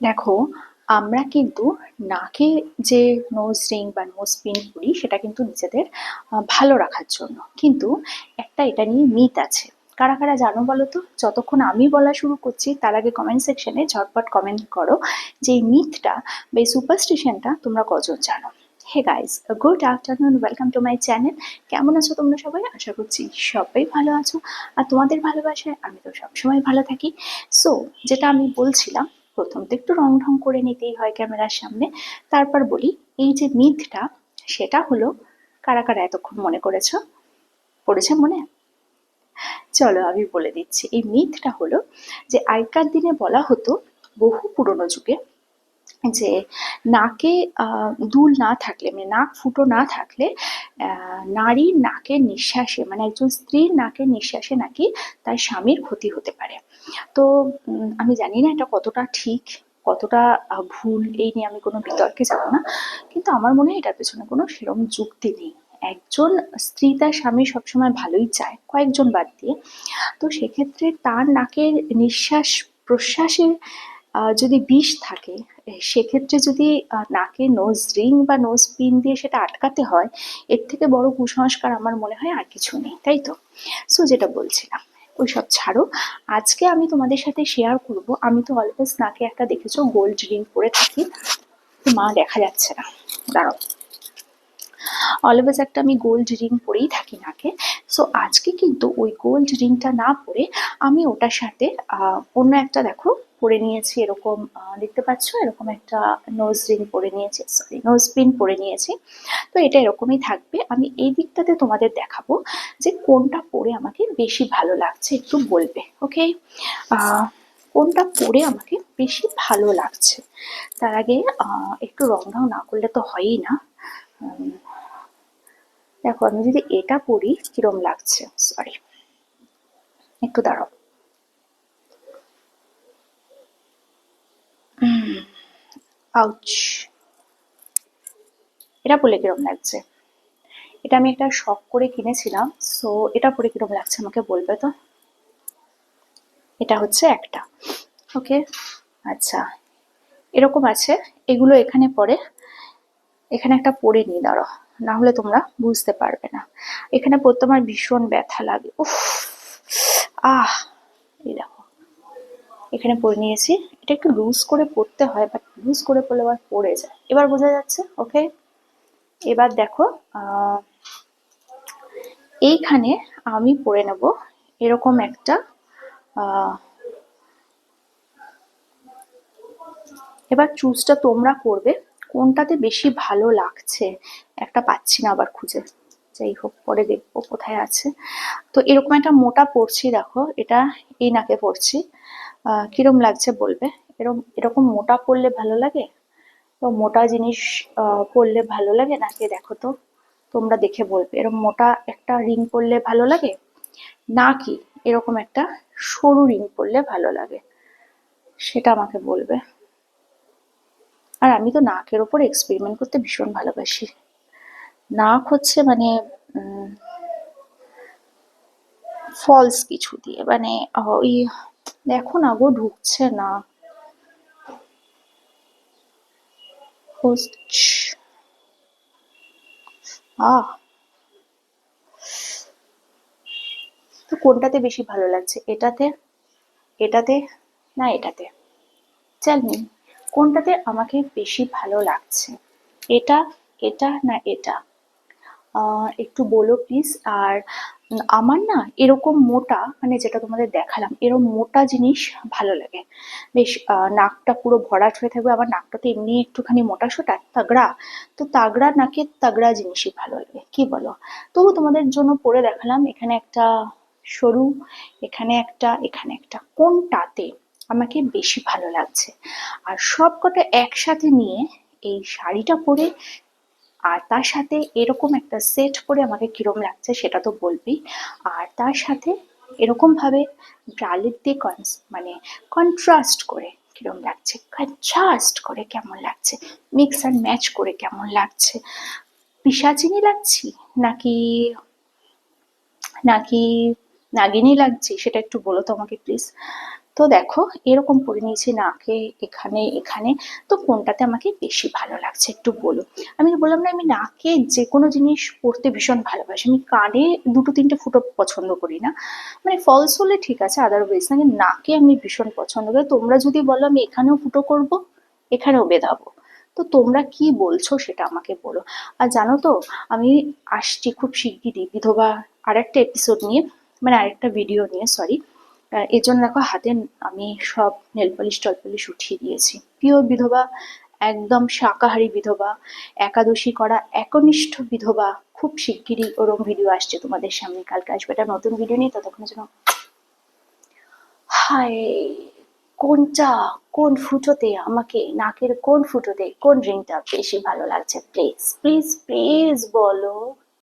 দেখো, আমরা কিন্তু নাকে যে নোজ রিং বা নোজ পিন করি, সেটা কিন্তু নিজেদের ভালো রাখার জন্য। কিন্তু একটা এটা নিয়ে মিথ আছে। কারা কারা জানো বলো তো? যতক্ষণ আমি বলা শুরু করছি, তার আগে কমেন্ট সেকশনে ঝটপট কমেন্ট করো যে এই মিথটা বা এই সুপারস্টিশনটা তোমরা কজন জানো? Hey guys good afternoon welcome to my channel কেমন আছো তোমরা সবাই? আশা করছি সবাই ভালো আছো। আর তোমাদের ভালোবাসায় আমি তো সবসময় ভালো থাকি। সো যেটা আমি বলছিলাম প্রথম তো একটু রং ঢং করে নিতেই হয় ক্যামেরার সামনে। তারপর বলি, এই যে মিথটা, সেটা হলো কারা কারা এতক্ষণ মনে করেছ? পড়েছে মনে? চলো আমি বলে দিচ্ছি। এই মিথটা হলো যে আগেকার দিনে বলা হতো বহু পুরনো যুগে যে নাকে দুল না থাকলে মানে নাক ফুটো না থাকলে নারীর নাকের নিঃশ্বাসে মানে একজন স্ত্রীর নাকের নিঃশ্বাসে নাকি তার স্বামীর ক্ষতি হতে পারে। তো আমি জানি না এটা কতটা ঠিক, কতটা ভুল, এই নিয়ে আমি কোনো বিতর্কে যাব না, কিন্তু আমার মনে হয় এটার পেছনে কোনো সেরকম যুক্তি নেই। একজন স্ত্রী তার স্বামী সবসময় ভালোই চায়, কয়েকজন বাদ দিয়ে। তো সেক্ষেত্রে তার নাকের নিঃশ্বাস প্রশ্বাসের যদি বিষ থাকে সেক্ষেত্রে যদি নাকে নোজ রিং বা নোজ পিন দিয়ে সেটা আটকাতে হয়, এর থেকে বড় কুসংস্কার আমার মনে হয় আর কিছু নেই, তাই তো? সো যেটা বলছিলাম, ওইসব ছাড়ো। আজকে আমি তোমাদের সাথে শেয়ার করব। আমি তো অলওয়েজ নাকে একটা দেখেছ গোল্ড রিং পরে থাকি। মা, দেখা যাচ্ছে না। দাঁড়াও। অলওয়েজ একটা আমি গোল্ড রিং পরেই থাকি নাকে। সো আজকে কিন্তু ওই গোল্ড রিংটা না পরে আমি ওটার সাথে অন্য একটা দেখো পরে নিয়েছি, এরকম দেখতে পাচ্ছ? এরকম একটা নোজ রিং পরে নিয়েছি সরি নোজ পিন পরে নিয়েছি। তো এটা এরকমই থাকবে। আমি এই দিকটাতে তোমাদের দেখাবো যে কোনটা পরে আমাকে বেশি ভালো লাগছে, একটু বলবে ওকে কোনটা পরে আমাকে বেশি ভালো লাগছে? তার আগে একটু রং ঢং না করলে তো হয়ই না। দেখো, আমি যদি এটা পরি, কিরম লাগছে? সরি একটু দাঁড়াও। আউচ এটা পরলে কিরম লাগছে? এটা আমি একটা শখ করে কিনেছিলাম সো এটা পরে কিরম লাগছে আমাকে বলবে তো? এটা হচ্ছে একটা ওকে আচ্ছা এরকম আছে, এগুলো এখানে পড়ে, এখানে একটা পরে নিই দাঁড়ো না হলে তোমরা বুঝতে পারবে না। এখানে পড়তে আমার ভীষণ ব্যথা লাগে, উফ, আহ দেখো। এখানে পরে নিয়েছি। এটা একটু লুজ করে পড়তে হয় বাট লুজ করে পড়লে আবার পড়ে যায়। এবার বোঝা যাচ্ছে ওকে এবার দেখো এইখানে আমি পরে নেব এরকম একটা এবার চুজটা তোমরা করবে, কোনটাতে বেশি ভালো লাগছে? একটা পাচ্ছি না আবার খুঁজে। যাই হোক, পরে দেখব কোথায় আছে। তো এরকম একটা মোটা পড়ছি, দেখো, এটা এই নাকে পড়ছি। কিরম লাগছে বলবে? এরকম এরকম মোটা পড়লে ভালো লাগে? তো মোটা জিনিস পরলে ভালো লাগে? নাকি দেখো তো, তোমরা দেখে বলবে। এরকম মোটা একটা রিং পরলে ভালো লাগে? নাকি এরকম একটা সরু রিং পরলে ভালো লাগে? সেটা আমাকে বলবে। আর আমি তো নাকের ওপর এক্সপেরিমেন্ট করতে ভীষণ ভালোবাসি। নাক হচ্ছে মানে ফলস কিছু দিয়ে। মানে ওই দেখো না গো, ঢুকছে না। তো কোনটাতে বেশি ভালো লাগছে, এটাতে? এটাতে? না, এটাতে। চাল কোনটাতে আমাকে বেশি ভালো লাগছে? এটা এটা না এটা? একটু বলো প্লিজ, আর আমার না এরকম মোটা মানে যেটা তোমাদের দেখালাম এরকম মোটা জিনিস ভালো লাগে। বেশ নাকটা পুরো ভরাট হয়ে থাকবে, আবার নাকটা তো এমনি একটুখানি মোটা সোটা, তাগড়া। তো তাগড়া নাকে তাগড়া জিনিসই ভালো লাগে, কি বলো? তবু তোমাদের জন্য পরে দেখালাম, এখানে একটা সরু, এখানে একটা এখানে একটা। কোনটাতে আমাকে বেশি ভালো লাগছে? আর সবকটা একসাথে নিয়ে এই শাড়িটা পরে আর তার সাথে এরকম একটা সেট পরে আমাকে কিরম লাগছে সেটা তো বলবি। আর তার সাথে এরকম ভাবে ব্রালেট দিয়ে কনস মানে কন্ট্রাস্ট করে কিরম লাগছে কন্ট্রাস্ট করে কেমন লাগছে মিক্স অ্যান্ড ম্যাচ করে কেমন লাগছে। পিসাচিনি লাগছি নাকি নাকি নাগিনী লাগছি, সেটা একটু বলো তো আমাকে প্লিজ তো দেখো, এরকম পরে নিয়েছি নাকে, এখানে এখানে। তো কোনটাতে আমাকে বেশি ভালো লাগছে একটু বলো। আমি বললাম না, আমি নাকে যে কোনো জিনিস পরতে ভীষণ ভালোবাসি। আমি কানে দুটো তিনটে ফুটো পছন্দ করি না। মানে ফলস হলে ঠিক আছে আদারওয়াইজ না নাকে আমি ভীষণ পছন্দ করি। তোমরা যদি বলো আমি এখানেও ফুটো করব, এখানেও বেঁধাবো। তো তোমরা কি বলছো সেটা আমাকে বলো। আর জানো তো, আমি আসছি খুব শিগগিরই বিধবা আর একটা এপিসোড নিয়ে। মানে আরেকটা ভিডিও নিয়ে সরি এর জন্য দেখো হাতে আমি সব নেল পলিশ টল পলিশ উঠিয়ে দিয়েছি। পিওর বিধবা, একদম শাকাহারী বিধবা, একাদশী করা একনিষ্ঠ বিধবা খুব শিগগিরই ওরম ভিডিও আসছে তোমাদের সামনে কালকে আসবে। একটা নতুন ভিডিও নিয়ে ততক্ষণের জন্য হায়, কোনটা, কোন ফুটোতে আমাকে, নাকের কোন ফুটোতে, কোন রিংটা বেশি ভালো লাগছে? প্লিজ প্লিজ প্লিজ বলো।